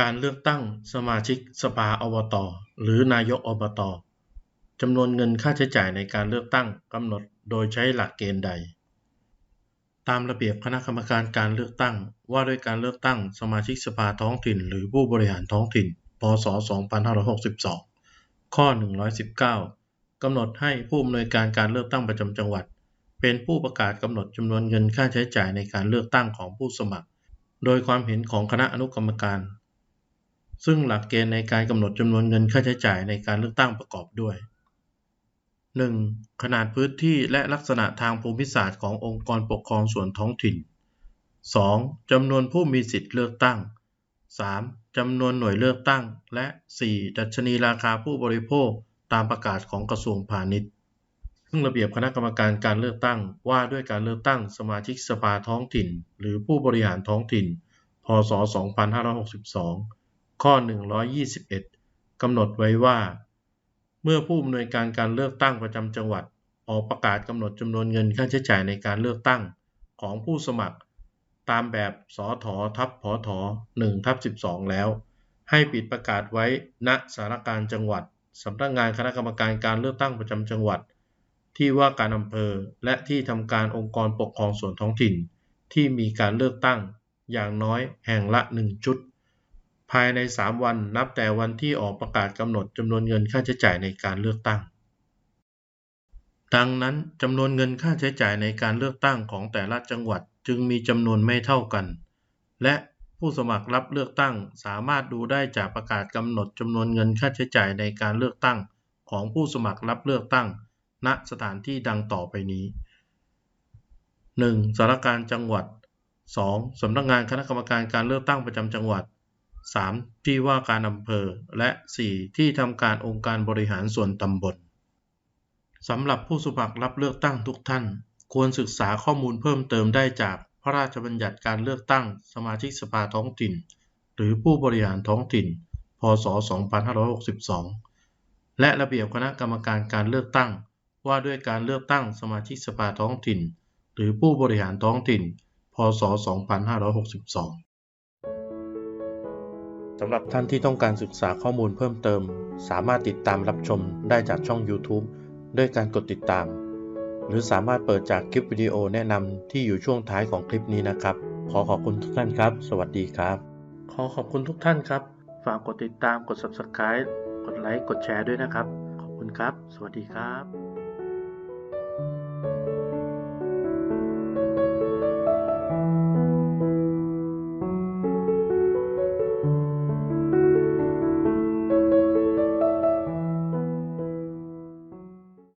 การเลือกตั้งสมาชิกสภาอบต หรือนายกอบต จำนวนเงินค่าใช้จ่ายในการเลือกตั้งกำหนดโดยใช้หลักเกณฑ์ใด ตามระเบียบคณะกรรมการการเลือกตั้งว่าด้วยการเลือกตั้งสมาชิกสภาท้องถิ่น หรือผู้บริหารท้องถิ่น พศ 2562 ข้อ 119 กำหนดให้ผู้อำนวยการการเลือกตั้งประจำจังหวัด เป็นผู้ประกาศกำหนดจำนวนเงินค่าใช้จ่ายในการเลือกตั้งของผู้สมัคร โดยความเห็นของคณะอนุกรรมการ ซึ่งหลักเกณฑ์ในการกำหนดจำนวนเงินค่าใช้จ่ายในการเลือกตั้งประกอบด้วย 1. ขนาดพื้นที่และลักษณะทางภูมิศาสตร์ขององค์กรปกครองส่วนท้องถิ่น 2. จำนวนผู้มีสิทธิเลือกตั้ง 3. จำนวนหน่วยเลือกตั้ง และ 4. ดัชนีราคาผู้บริโภคตามประกาศของกระทรวงพาณิชย์ ซึ่งระเบียบคณะกรรมการการเลือกตั้งว่าด้วยการเลือกตั้งสมาชิกสภาท้องถิ่น หรือผู้บริหารท้องถิ่น พศ 2562 ข้อ 121 กำหนดไว้ว่า เมื่อผู้อำนวยการการเลือกตั้งประจำจังหวัด ออกประกาศกำหนดจำนวนเงินค่าใช้จ่ายในการเลือกตั้งของผู้สมัคร ตามแบบสททับพท1ทับ12 แล้ว ให้ปิดประกาศไว้ณสารการจังหวัดสำนักงานคณะกรรมการการเลือกตั้งประจำจังหวัด ที่ว่าการอำเภอและที่ทำการองค์กรปกครองส่วนท้องถิ่น ที่มีการเลือกตั้งอย่างน้อยแห่งละ 1 ชุด ภายใน 3 วันนับแต่วันที่ออกประกาศกำหนดจำนวนเงินค่าใช้จ่ายในการเลือกตั้ง ดังนั้นจำนวนเงินค่าใช้จ่ายในการเลือกตั้งของแต่ละจังหวัดจึงมีจำนวนไม่เท่ากัน และผู้สมัครรับเลือกตั้งสามารถดูได้จากประกาศกำหนดจำนวนเงินค่าใช้จ่ายในการเลือกตั้ง ของผู้สมัครรับเลือกตั้ง ณสถานที่ดังต่อไปนี้ 1. สารการจังหวัด 2. สำนักงานคณะกรรมการการเลือกตั้งประจำจังหวัด 3. ที่ว่าการอำเภอ และ 4. ที่ทำการองค์การบริหารส่วนตำบลสำหรับผู้สมัครรับเลือกตั้งทุกท่าน ควรศึกษาข้อมูลเพิ่มเติมได้จากพระราชบัญญัติการเลือกตั้งสมาชิกสภาท้องถิ่น หรือผู้บริหารท้องถิ่น พศ 2562 และระเบียบคณะกรรมการการเลือกตั้ง ว่าด้วยการเลือกตั้งสมาชิกสภาท้องถิ่น หรือผู้บริหารท้องถิ่น พศ 2562ำหรับท่านที่ต้องการศึกษาข้อมูลเพิ่มเติม สามารถติดตามรับชมได้จากช่อง YouTube ด้วยการกดติดตาม หรือสามารถเปิดจากคลิปวิดีโอแนะนำที่อยู่ช่วงท้ายของคลิปนี้นะครับ ขอขอบคุณทุกท่านครับ สวัสดีครับ ขอขอบคุณทุกท่านครับ ฝากกดติดตามกด Subscribe กดไลค์กดแชร์ด้วยนะครับ ขอบคุณครับ สวัสดีครับ